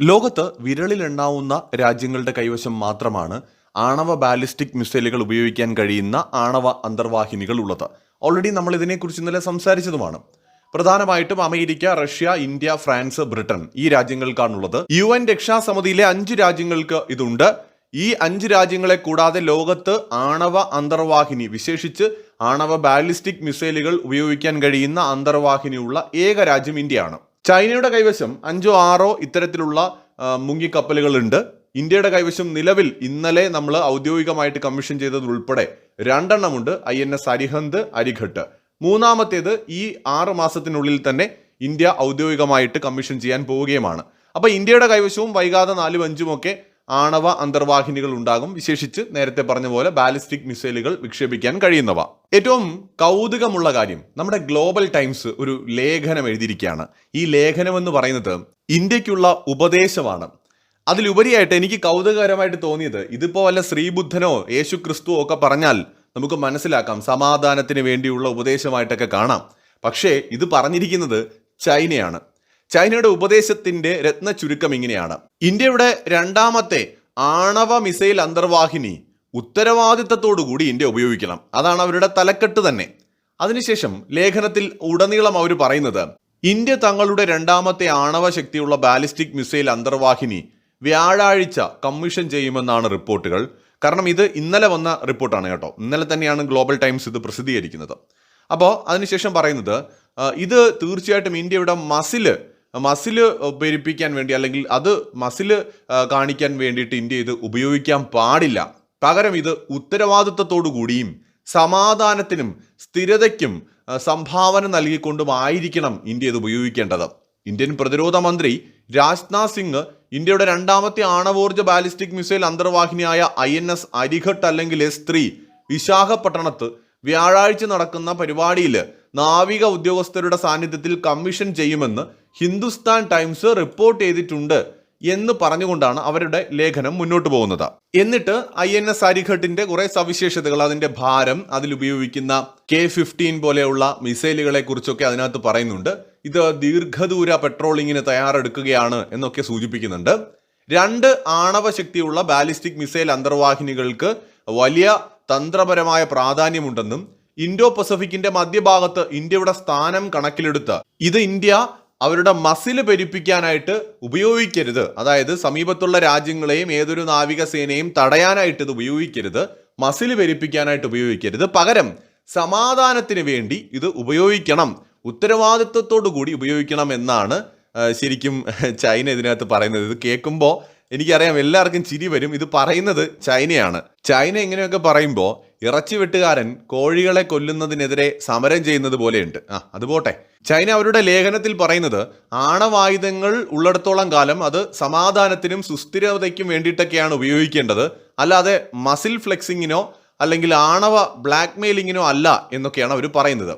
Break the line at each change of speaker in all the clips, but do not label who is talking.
ലോകത്ത് വിരളിലെണ്ണാവുന്ന രാജ്യങ്ങളുടെ കൈവശം മാത്രമാണ് ആണവ ബാലിസ്റ്റിക് മിസൈലുകൾ ഉപയോഗിക്കാൻ കഴിയുന്ന ആണവ അന്തർവാഹിനികൾ ഉള്ളത്. ഓൾറെഡി നമ്മൾ ഇതിനെക്കുറിച്ച് ഇന്നലെ സംസാരിച്ചതുമാണ്. പ്രധാനമായിട്ടും America Russia India France Britain ഈ രാജ്യങ്ങൾക്കാണുള്ളത് യു എൻ രക്ഷാസമിതിയിലെ അഞ്ച് രാജ്യങ്ങൾക്ക് ഇതുണ്ട്. ഈ അഞ്ച് രാജ്യങ്ങളെ കൂടാതെ ലോകത്ത് ആണവ അന്തർവാഹിനി വിശേഷിച്ച് ആണവ ബാലിസ്റ്റിക് മിസൈലുകൾ ഉപയോഗിക്കാൻ കഴിയുന്ന അന്തർവാഹിനിയുള്ള ഏക രാജ്യം ഇന്ത്യയാണ്. ചൈനയുടെ കൈവശം അഞ്ചോ ആറോ ഇത്തരത്തിലുള്ള മുങ്ങിക്കപ്പലുകളുണ്ട്. ഇന്ത്യയുടെ കൈവശം നിലവിൽ ഇന്നലെ നമ്മൾ ഔദ്യോഗികമായിട്ട് കമ്മീഷൻ ചെയ്തതുൾപ്പെടെ രണ്ടെണ്ണമുണ്ട്. I N S Arihant Arighaat. മൂന്നാമത്തേത് ഈ ആറ് മാസത്തിനുള്ളിൽ തന്നെ ഇന്ത്യ ഔദ്യോഗികമായിട്ട് കമ്മീഷൻ ചെയ്യാൻ പോവുകയുമാണ്. അപ്പോൾ ഇന്ത്യയുടെ കൈവശവും വൈകാതെ നാലും അഞ്ചും ഒക്കെ ആണവ അന്തർവാഹിനികൾ ഉണ്ടാകും. വിശേഷിച്ച് നേരത്തെ പറഞ്ഞ പോലെ ബാലിസ്റ്റിക് മിസൈലുകൾ വിക്ഷേപിക്കാൻ കഴിയുന്നവ. ഏറ്റവും കൗതുകമുള്ള കാര്യം നമ്മുടെ ഗ്ലോബൽ ടൈംസ് ഒരു ലേഖനം എഴുതിയിരിക്കുകയാണ്. ഈ ലേഖനം എന്ന് പറയുന്നത് ഇന്ത്യക്കുള്ള ഉപദേശമാണ്. അതിലുപരിയായിട്ട് എനിക്ക് കൗതുകകരമായിട്ട് തോന്നിയത് ഇതിപ്പോ വല്ല ശ്രീബുദ്ധനോ യേശു ക്രിസ്തുവോ ഒക്കെ പറഞ്ഞാൽ നമുക്ക് മനസ്സിലാക്കാം സമാധാനത്തിന് വേണ്ടിയുള്ള ഉപദേശമായിട്ടൊക്കെ കാണാം. പക്ഷേ ഇത് പറഞ്ഞിരിക്കുന്നത് ചൈനയാണ്. ചൈനയുടെ ഉപദേശത്തിന്റെ രത്ന ചുരുക്കം ഇങ്ങനെയാണ്. ഇന്ത്യയുടെ രണ്ടാമത്തെ ആണവ മിസൈൽ അന്തർവാഹിനി ഉത്തരവാദിത്തത്തോടുകൂടി ഇന്ത്യ ഉപയോഗിക്കണം. അതാണ് അവരുടെ തലക്കെട്ട് തന്നെ. അതിനുശേഷം ലേഖനത്തിൽ ഉടനീളം അവർ പറയുന്നത് ഇന്ത്യ തങ്ങളുടെ രണ്ടാമത്തെ ആണവ ശക്തിയുള്ള ബാലിസ്റ്റിക് മിസൈൽ അന്തർവാഹിനി വ്യാഴാഴ്ച കമ്മീഷൻ ചെയ്യുമെന്നാണ് റിപ്പോർട്ടുകൾ. കാരണം ഇത് ഇന്നലെ വന്ന റിപ്പോർട്ടാണ് കേട്ടോ. ഇന്നലെ തന്നെയാണ് ഗ്ലോബൽ ടൈംസ് ഇത് പ്രസിദ്ധീകരിക്കുന്നത്. അപ്പോൾ അതിനുശേഷം പറയുന്നത് ഇത് തീർച്ചയായിട്ടും ഇന്ത്യയുടെ മസിൽ മസിൽ പെരുപ്പിക്കാൻ വേണ്ടി അല്ലെങ്കിൽ അത് മസിൽ കാണിക്കാൻ വേണ്ടിയിട്ട് ഇന്ത്യ ഇത് ഉപയോഗിക്കാൻ പാടില്ല. പകരം ഇത് ഉത്തരവാദിത്വത്തോടു കൂടിയും സമാധാനത്തിനും സ്ഥിരതയ്ക്കും സംഭാവന നൽകിക്കൊണ്ടുമായിരിക്കണം ഇന്ത്യ ഇത് ഉപയോഗിക്കേണ്ടത്. ഇന്ത്യൻ പ്രതിരോധ മന്ത്രി രാജ്നാഥ് സിംഗ് ഇന്ത്യയുടെ രണ്ടാമത്തെ ആണവോർജ ബാലിസ്റ്റിക് മിസൈൽ അന്തർവാഹിനിയായ ഐ എൻ എസ് അരിഘട്ട് അല്ലെങ്കിൽ എസ് ത്രീ വിശാഖപട്ടണത്ത് വ്യാഴാഴ്ച നടക്കുന്ന പരിപാടിയിൽ നാവിക ഉദ്യോഗസ്ഥരുടെ സാന്നിധ്യത്തിൽ കമ്മീഷൻ ചെയ്യുമെന്ന് ഹിന്ദുസ്ഥാൻ ടൈംസ് റിപ്പോർട്ട് ചെയ്തിട്ടുണ്ട് എന്ന് പറഞ്ഞുകൊണ്ടാണ് അവരുടെ ലേഖനം മുന്നോട്ട് പോകുന്നത്. എന്നിട്ട് ഐ എൻ എസ് അരിഘട്ടിന്റെ കുറെ സവിശേഷതകൾ അതിന്റെ ഭാരം അതിൽ ഉപയോഗിക്കുന്ന കെ ഫിഫ്റ്റീൻ പോലെയുള്ള മിസൈലുകളെ കുറിച്ചൊക്കെ അതിനകത്ത് പറയുന്നുണ്ട്. ഇത് ദീർഘദൂര പെട്രോളിങ്ങിന് തയ്യാറെടുക്കുകയാണ് എന്നൊക്കെ സൂചിപ്പിക്കുന്നുണ്ട്. രണ്ട് ആണവ ശക്തിയുള്ള ബാലിസ്റ്റിക് മിസൈൽ അന്തർവാഹിനികൾക്ക് വലിയ തന്ത്രപരമായ പ്രാധാന്യമുണ്ടെന്നും ഇൻഡോ പസഫിക്കിന്റെ മധ്യഭാഗത്ത് ഇന്ത്യയുടെ സ്ഥാനം കണക്കിലെടുത്ത് ഇത് ഇന്ത്യ അവരുടെ മസിൽ പെരുപ്പിക്കാനായിട്ട് ഉപയോഗിക്കരുത്. അതായത് സമീപത്തുള്ള രാജ്യങ്ങളെയും ഏതൊരു നാവികസേനയും തടയാനായിട്ട് ഇത് ഉപയോഗിക്കരുത്. മസിൽ പെരുപ്പിക്കാനായിട്ട് ഉപയോഗിക്കരുത്. പകരം സമാധാനത്തിന് വേണ്ടി ഇത് ഉപയോഗിക്കണം. ഉത്തരവാദിത്വത്തോടു കൂടി ഉപയോഗിക്കണം എന്നാണ് ശരിക്കും ചൈന ഇതിനകത്ത് പറയുന്നത്. ഇത് കേൾക്കുമ്പോൾ എനിക്കറിയാം എല്ലാവർക്കും ചിരി വരും. ഇത് പറയുന്നത് ചൈനയാണ്. ചൈന ഇങ്ങനെയൊക്കെ പറയുമ്പോൾ ഇറച്ചി വെട്ടുകാരൻ കോഴികളെ കൊല്ലുന്നതിനെതിരെ സമരം ചെയ്യുന്നത് പോലെയുണ്ട്. ആ അത് പോട്ടെ. ചൈന അവരുടെ ലേഖനത്തിൽ പറയുന്നത് ആണവായുധങ്ങൾ ഉള്ളിടത്തോളം കാലം അത് സമാധാനത്തിനും സുസ്ഥിരതയ്ക്കും വേണ്ടിയിട്ടൊക്കെയാണ് ഉപയോഗിക്കേണ്ടത്. അല്ലാതെ മസിൽ ഫ്ലെക്സിങ്ങിനോ അല്ലെങ്കിൽ ആണവ ബ്ലാക്ക് മെയിലിങ്ങിനോ അല്ല എന്നൊക്കെയാണ് അവർ പറയുന്നത്.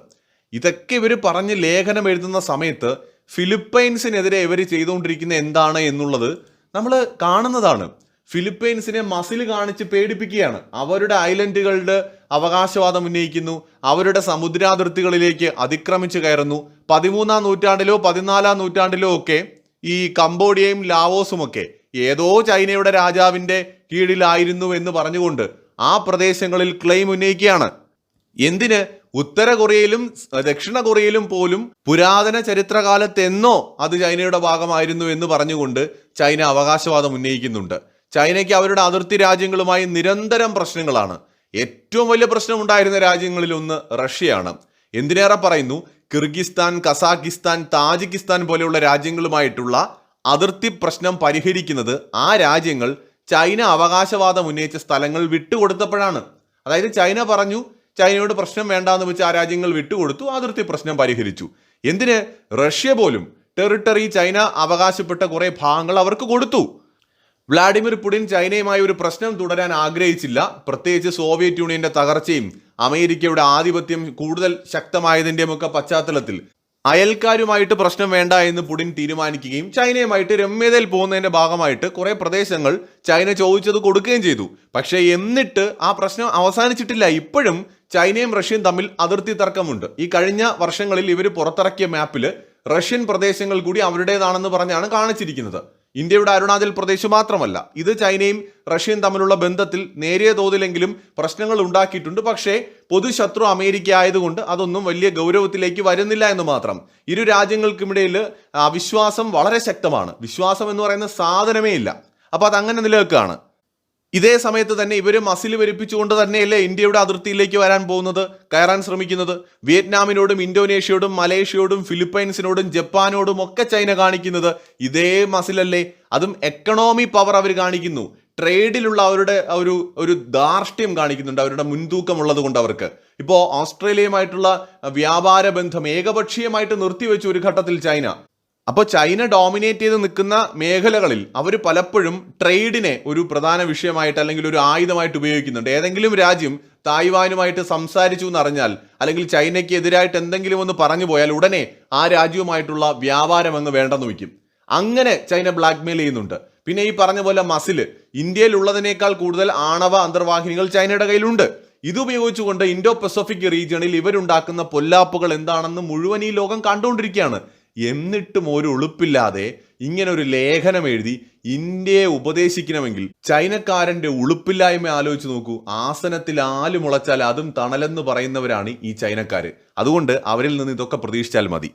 ഇതൊക്കെ ഇവർ പറഞ്ഞ് ലേഖനം എഴുതുന്ന സമയത്ത് ഫിലിപ്പൈൻസിനെതിരെ ഇവർ ചെയ്തുകൊണ്ടിരിക്കുന്ന എന്താണ് എന്നുള്ളത് നമ്മൾ കാണുന്നതാണ്. ഫിലിപ്പൈൻസിനെ മസിൽ കാണിച്ച് പേടിപ്പിക്കുകയാണ്. അവരുടെ ഐലൻഡുകളുടെ അവകാശവാദം ഉന്നയിക്കുന്നു. അവരുടെ സമുദ്രാതിർത്തികളിലേക്ക് അതിക്രമിച്ചു കയറുന്നു. പതിമൂന്നാം നൂറ്റാണ്ടിലോ പതിനാലാം നൂറ്റാണ്ടിലോ ഒക്കെ ഈ കംബോഡിയയും ലാവോസും ഒക്കെ ഏതോ ചൈനയുടെ രാജാവിന്റെ കീഴിലായിരുന്നു എന്ന് പറഞ്ഞുകൊണ്ട് ആ പ്രദേശങ്ങളിൽ ക്ലെയിം ഉന്നയിക്കുകയാണ്. എന്തിന്? ഉത്തര കൊറിയയിലും ദക്ഷിണ കൊറിയയിലും പോലും പുരാതന ചരിത്രകാലത്തെന്നോ അത് ചൈനയുടെ ഭാഗമായിരുന്നു എന്ന് പറഞ്ഞുകൊണ്ട് ചൈന അവകാശവാദം ഉന്നയിക്കുന്നുണ്ട്. ചൈനയ്ക്ക് അവരുടെ അതിർത്തി രാജ്യങ്ങളുമായി നിരന്തരം പ്രശ്നങ്ങളാണ്. ഏറ്റവും വലിയ പ്രശ്നം ഉണ്ടായിരുന്ന രാജ്യങ്ങളിൽ ഒന്ന് റഷ്യയാണ്. എന്തിനേറെ പറയുന്നു? കിർഗിസ്ഥാൻ കസാഖിസ്ഥാൻ താജിക്കിസ്ഥാൻ പോലെയുള്ള രാജ്യങ്ങളുമായിട്ടുള്ള അതിർത്തി പ്രശ്നം പരിഹരിക്കുന്നത് ആ രാജ്യങ്ങൾ ചൈന അവകാശവാദം ഉന്നയിച്ച സ്ഥലങ്ങൾ വിട്ടുകൊടുത്തപ്പോഴാണ്. അതായത് ചൈന പറഞ്ഞു ചൈനയോട് പ്രശ്നം വേണ്ടാന്ന് വെച്ച് ആ രാജ്യങ്ങൾ വിട്ടുകൊടുത്തു അതിർത്തി പ്രശ്നം പരിഹരിച്ചു. എന്തിന്? റഷ്യ പോലും ടെറിട്ടറി ചൈന അവകാശപ്പെട്ട കുറേ ഭാഗങ്ങൾ അവർക്ക് കൊടുത്തു. വ്ളാഡിമിർ പുടിൻ ചൈനയുമായി ഒരു പ്രശ്നം തുടരാൻ ആഗ്രഹിച്ചില്ല. പ്രത്യേകിച്ച് സോവിയറ്റ് യൂണിയന്റെ തകർച്ചയും അമേരിക്കയുടെ ആധിപത്യം കൂടുതൽ ശക്തമായതിന്റെയും ഒക്കെ പശ്ചാത്തലത്തിൽ അയൽക്കാരുമായിട്ട് പ്രശ്നം വേണ്ട എന്ന് പുടിൻ തീരുമാനിക്കുകയും ചൈനയുമായിട്ട് രമ്യതയിൽ പോകുന്നതിന്റെ ഭാഗമായിട്ട് കുറെ പ്രദേശങ്ങൾ ചൈന ചോദിച്ചത് കൊടുക്കുകയും ചെയ്തു. പക്ഷേ എന്നിട്ട് ആ പ്രശ്നം അവസാനിച്ചിട്ടില്ല. ഇപ്പോഴും ചൈനയും റഷ്യയും തമ്മിൽ അതിർത്തി തർക്കമുണ്ട്. ഈ കഴിഞ്ഞ വർഷങ്ങളിൽ ഇവർ പുറത്തിറക്കിയ മാപ്പിൽ റഷ്യൻ പ്രദേശങ്ങൾ കൂടി അവരുടേതാണെന്ന് പറഞ്ഞാണ് കാണിച്ചിരിക്കുന്നത്. ഇന്ത്യയുടെ അരുണാചൽ പ്രദേശ് മാത്രമല്ല ഇത് ചൈനയും റഷ്യയും തമ്മിലുള്ള ബന്ധത്തിൽ നേരിയ തോതിലെങ്കിലും പ്രശ്നങ്ങൾ ഉണ്ടാക്കിയിട്ടുണ്ട്. പക്ഷേ പൊതുശത്രു അമേരിക്ക ആയതുകൊണ്ട് അതൊന്നും വലിയ ഗൗരവത്തിലേക്ക് വരുന്നില്ല എന്ന് മാത്രം. ഇരു രാജ്യങ്ങൾക്കുമിടയിൽ അവിശ്വാസം വളരെ ശക്തമാണ്. വിശ്വാസം എന്ന് പറയുന്ന സാധനമേ ഇല്ല. അപ്പോൾ അതങ്ങനെ നിലനിൽക്കുകയാണ്. ഇതേ സമയത്ത് തന്നെ ഇവർ മസിൽ വരിപ്പിച്ചുകൊണ്ട് തന്നെയല്ലേ ഇന്ത്യയുടെ അതിർത്തിയിലേക്ക് വരാൻ പോകുന്നത് കയറാൻ ശ്രമിക്കുന്നത്. വിയറ്റ്നാമിനോടും ഇന്തോനേഷ്യയോടും മലേഷ്യയോടും ഫിലിപ്പൈൻസിനോടും ജപ്പാനോടും ഒക്കെ ചൈന കാണിക്കുന്നത് ഇതേ മസിലല്ലേ. അതും എക്കണോമി പവർ അവർ കാണിക്കുന്നു. ട്രേഡിലുള്ള അവരുടെ ഒരു ഒരു ധാർഷ്ട്യം കാണിക്കുന്നുണ്ട് അവരുടെ മുൻതൂക്കം ഉള്ളത് കൊണ്ട് അവർക്ക്. ഇപ്പോൾ ഓസ്ട്രേലിയയുമായിട്ടുള്ള വ്യാപാര ബന്ധം ഏകപക്ഷീയമായിട്ട് നിർത്തിവെച്ചു ഒരു ഘട്ടത്തിൽ ചൈന. അപ്പോൾ ചൈന ഡോമിനേറ്റ് ചെയ്ത് നിൽക്കുന്ന മേഖലകളിൽ അവർ പലപ്പോഴും ട്രേഡിനെ ഒരു പ്രധാന വിഷയമായിട്ട് അല്ലെങ്കിൽ ഒരു ആയുധമായിട്ട് ഉപയോഗിക്കുന്നുണ്ട്. ഏതെങ്കിലും രാജ്യം തായ്വാനുമായിട്ട് സംസാരിച്ചു എന്നറിഞ്ഞാൽ അല്ലെങ്കിൽ ചൈനയ്ക്ക് എതിരായിട്ട് എന്തെങ്കിലും ഒന്ന് പറഞ്ഞു പോയാൽ ഉടനെ ആ രാജ്യവുമായിട്ടുള്ള വ്യാപാരം അങ്ങ് വേണ്ടെന്ന് വയ്ക്കും. അങ്ങനെ ചൈന ബ്ലാക്ക്മെയിൽ ചെയ്യുന്നുണ്ട്. പിന്നെ ഈ പറഞ്ഞ പോലെ മസിൽ ഇന്ത്യയിൽ ഉള്ളതിനേക്കാൾ കൂടുതൽ ആണവ അന്തർവാഹിനികൾ ചൈനയുടെ കയ്യിലുണ്ട്. ഇത് ഉപയോഗിച്ചുകൊണ്ട് ഇൻഡോ പസഫിക് റീജിയണിൽ ഇവരുണ്ടാക്കുന്ന പൊല്ലാപ്പുകൾ എന്താണെന്ന് മുഴുവൻ ഈ ലോകം കണ്ടുകൊണ്ടിരിക്കുകയാണ്. എന്നിട്ടും ഒരു ഉളുപ്പില്ലാതെ ഇങ്ങനെ ഒരു ലേഖനം എഴുതി ഇന്ത്യയെ ഉപദേശിക്കണമെങ്കിൽ ചൈനക്കാരന്റെ ഉളുപ്പില്ലായ്മ ആലോചിച്ച് നോക്കൂ. ആസനത്തിൽ ആൽ മുളച്ചാൽ അതും തണലെന്ന് പറയുന്നവരാണ് ഈ ചൈനക്കാര്. അതുകൊണ്ട് അവരിൽ നിന്ന് ഇതൊക്കെ പ്രതീക്ഷിച്ചാൽ മതി.